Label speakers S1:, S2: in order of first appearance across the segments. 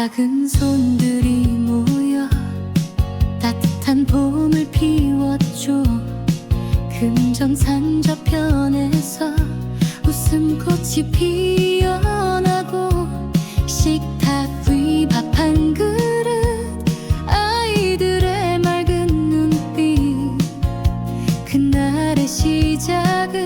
S1: 작은 손들이 모여 따뜻한 봄을 피웠죠. 금정산 저편에서 웃음꽃이 피어나고 식탁 위 밥 한 그릇 아이들의 맑은 눈빛. 그날의 시작은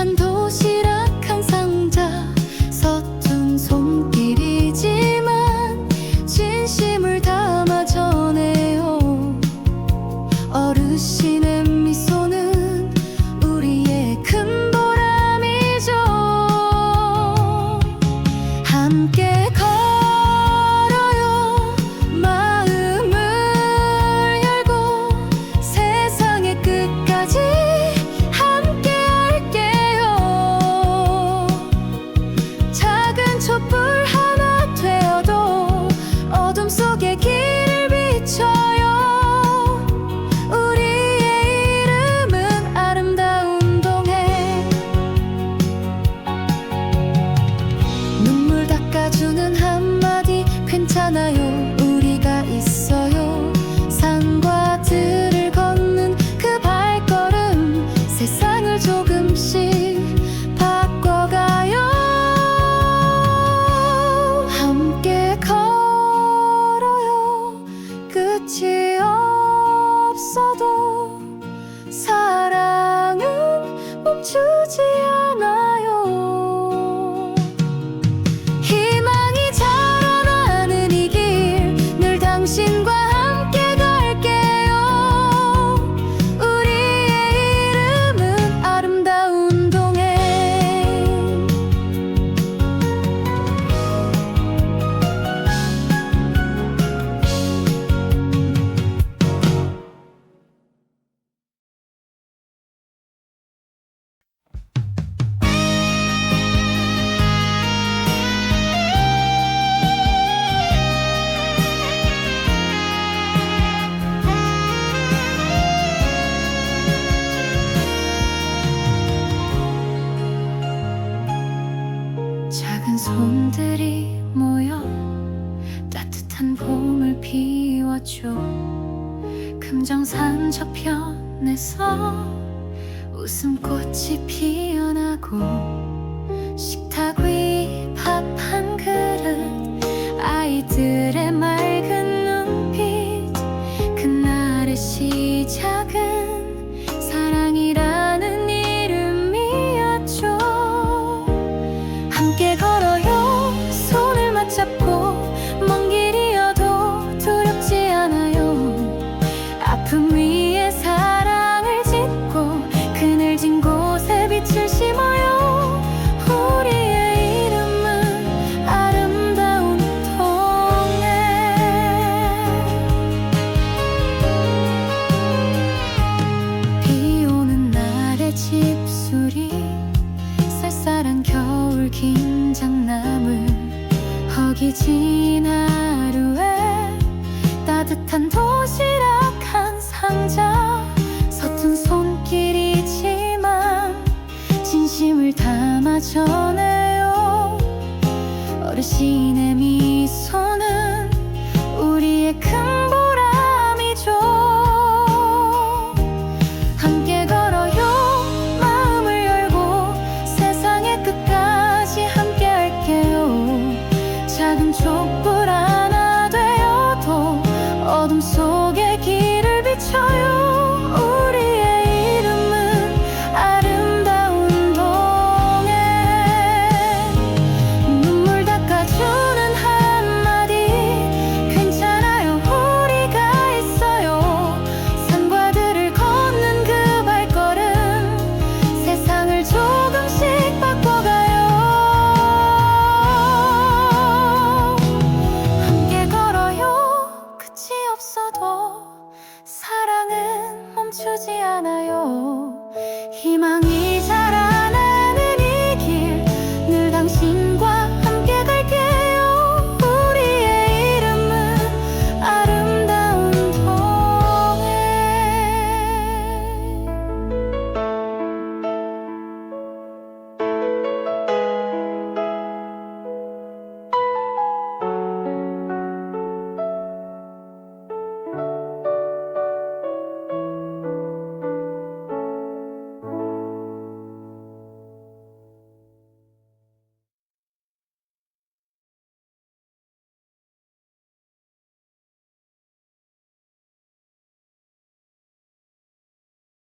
S1: 한 도시락 주는 손들이 모여 따뜻한 봄을 피워줘. 금정산 저편에서 웃음꽃이 피어나고 식탁 위 밥 한 그릇 아이들의 말 입술이 쌀쌀한 겨울 긴 장나물 허기진 하루에 따뜻한 도시락 한 상자 서툰 손길이지만 진심을 담아 전해요 어르신의 미 작은 촛불 じ穴よ。